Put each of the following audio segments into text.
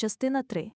Частина 3.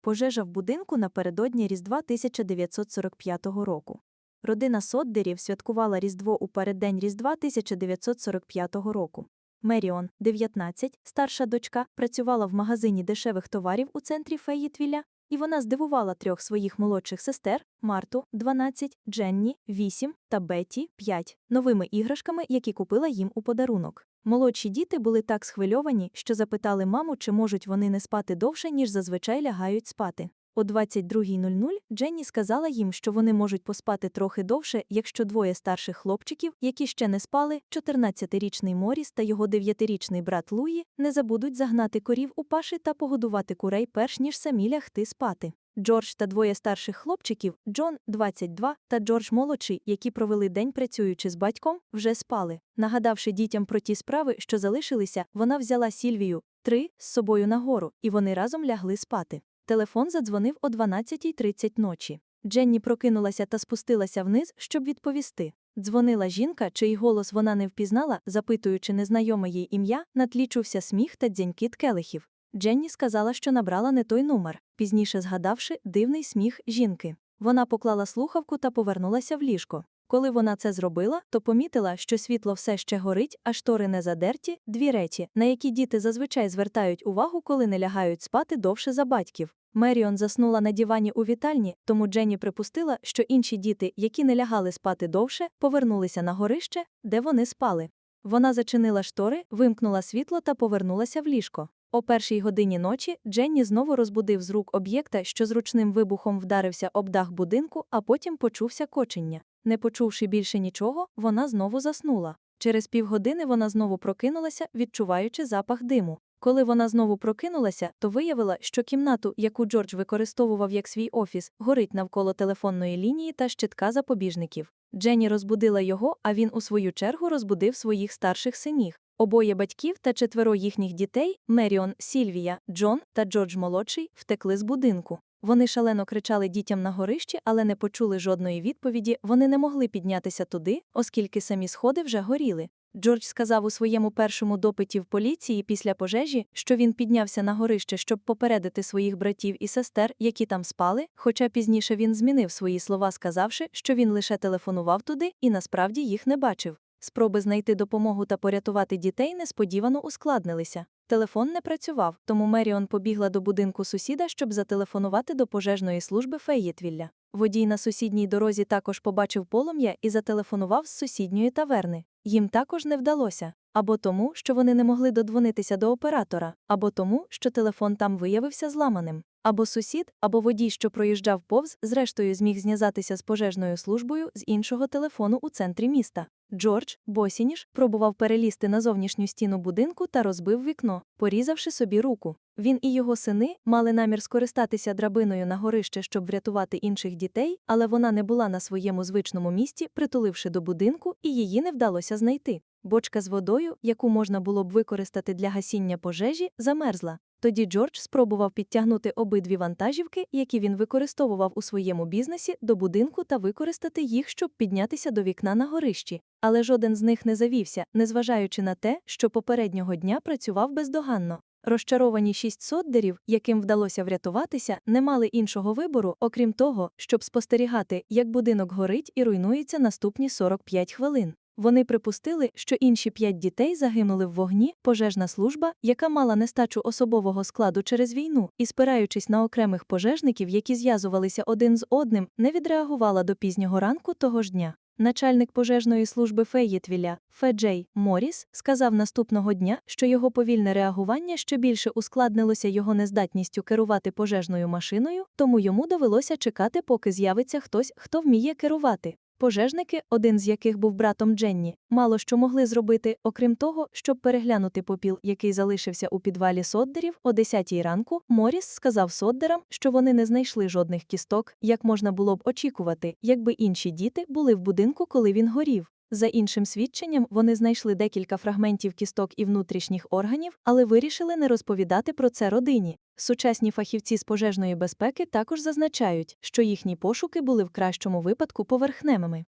Пожежа в будинку напередодні Різдва 1945 року. Родина Соддерів святкувала Різдво у переддень Різдва 1945 року. Меріон, 19, старша дочка, працювала в магазині дешевих товарів у центрі Феїтвіля, і вона здивувала трьох своїх молодших сестер Марту, 12, Дженні, 8 та Бетті, 5, новими іграшками, які купила їм у подарунок. Молодші діти були так схвильовані, що запитали маму, чи можуть вони не спати довше, ніж зазвичай лягають спати. О 22.00 Дженні сказала їм, що вони можуть поспати трохи довше, якщо двоє старших хлопчиків, які ще не спали, 14-річний Моріс та його 9-річний брат Луї, не забудуть загнати корів у паші та погодувати курей перш ніж самі лягти спати. Джордж та двоє старших хлопчиків, Джон, 22, та Джордж молодший, які провели день працюючи з батьком, вже спали. Нагадавши дітям про ті справи, що залишилися, вона взяла Сільвію, 3, з собою нагору, і вони разом лягли спати. Телефон задзвонив о 12.30 ночі. Дженні прокинулася та спустилася вниз, щоб відповісти. Дзвонила жінка, чий голос вона не впізнала, запитуючи незнайоме їй ім'я, на тлі чувся сміх та дзенькіт келихів. Дженні сказала, що набрала не той номер, пізніше згадавши дивний сміх жінки. Вона поклала слухавку та повернулася в ліжко. Коли вона це зробила, то помітила, що світло все ще горить, а штори не задерті, дві речі, на які діти зазвичай звертають увагу, коли не лягають спати довше за батьків. Меріон заснула на дивані у вітальні, тому Дженні припустила, що інші діти, які не лягали спати довше, повернулися на горище, де вони спали. Вона зачинила штори, вимкнула світло та повернулася в ліжко. О першій годині ночі Дженні знову розбудив з рук об'єкта, що зручним вибухом вдарився об дах будинку, а потім почувся кочення. Не почувши більше нічого, вона знову заснула. Через півгодини вона знову прокинулася, відчуваючи запах диму. Коли вона знову прокинулася, то виявила, що кімнату, яку Джордж використовував як свій офіс, горить навколо телефонної лінії та щитка запобіжників. Дженні розбудила його, а він у свою чергу розбудив своїх старших синів. Обоє батьків та четверо їхніх дітей Меріон, Сільвія, Джон та Джордж молодший втекли з будинку. Вони шалено кричали дітям на горищі, але не почули жодної відповіді, вони не могли піднятися туди, оскільки самі сходи вже горіли. Джордж сказав у своєму першому допиті в поліції після пожежі, що він піднявся на горище, щоб попередити своїх братів і сестер, які там спали, хоча пізніше він змінив свої слова, сказавши, що він лише телефонував туди і насправді їх не бачив. Спроби знайти допомогу та порятувати дітей несподівано ускладнилися. Телефон не працював, тому Меріон побігла до будинку сусіда, щоб зателефонувати до пожежної служби Феєтвілля. Водій на сусідній дорозі також побачив полум'я і зателефонував з сусідньої таверни. Їм також не вдалося. Або тому, що вони не могли додзвонитися до оператора, або тому, що телефон там виявився зламаним. Або сусід, або водій, що проїжджав повз, зрештою зміг зв'язатися з пожежною службою з іншого телефону у центрі міста. Джордж, босініж, пробував перелізти на зовнішню стіну будинку та розбив вікно, порізавши собі руку. Він і його сини мали намір скористатися драбиною на горище, щоб врятувати інших дітей, але вона не була на своєму звичному місці, притуливши до будинку, і її не вдалося знайти. Бочка з водою, яку можна було б використати для гасіння пожежі, замерзла. Тоді Джордж спробував підтягнути обидві вантажівки, які він використовував у своєму бізнесі, до будинку та використати їх, щоб піднятися до вікна на горищі. Але жоден з них не завівся, незважаючи на те, що попереднього дня працював бездоганно. Розчаровані шість соддерів, яким вдалося врятуватися, не мали іншого вибору, окрім того, щоб спостерігати, як будинок горить і руйнується наступні 45 хвилин. Вони припустили, що інші п'ять дітей загинули в вогні, пожежна служба, яка мала нестачу особового складу через війну, і, спираючись на окремих пожежників, які зв'язувалися один з одним, не відреагувала до пізнього ранку того ж дня. Начальник пожежної служби Феєтвіля, Феджей Моріс, сказав наступного дня, що його повільне реагування ще більше ускладнилося його нездатністю керувати пожежною машиною, тому йому довелося чекати, поки з'явиться хтось, хто вміє керувати. Пожежники, один з яких був братом Дженні, мало що могли зробити, окрім того, щоб переглянути попіл, який залишився у підвалі Соддерів о 10 ранку, Моріс сказав Соддерам, що вони не знайшли жодних кісток, як можна було б очікувати, якби інші діти були в будинку, коли він горів. За іншим свідченням, вони знайшли декілька фрагментів кісток і внутрішніх органів, але вирішили не розповідати про це родині. Сучасні фахівці з пожежної безпеки також зазначають, що їхні пошуки були в кращому випадку поверхневими.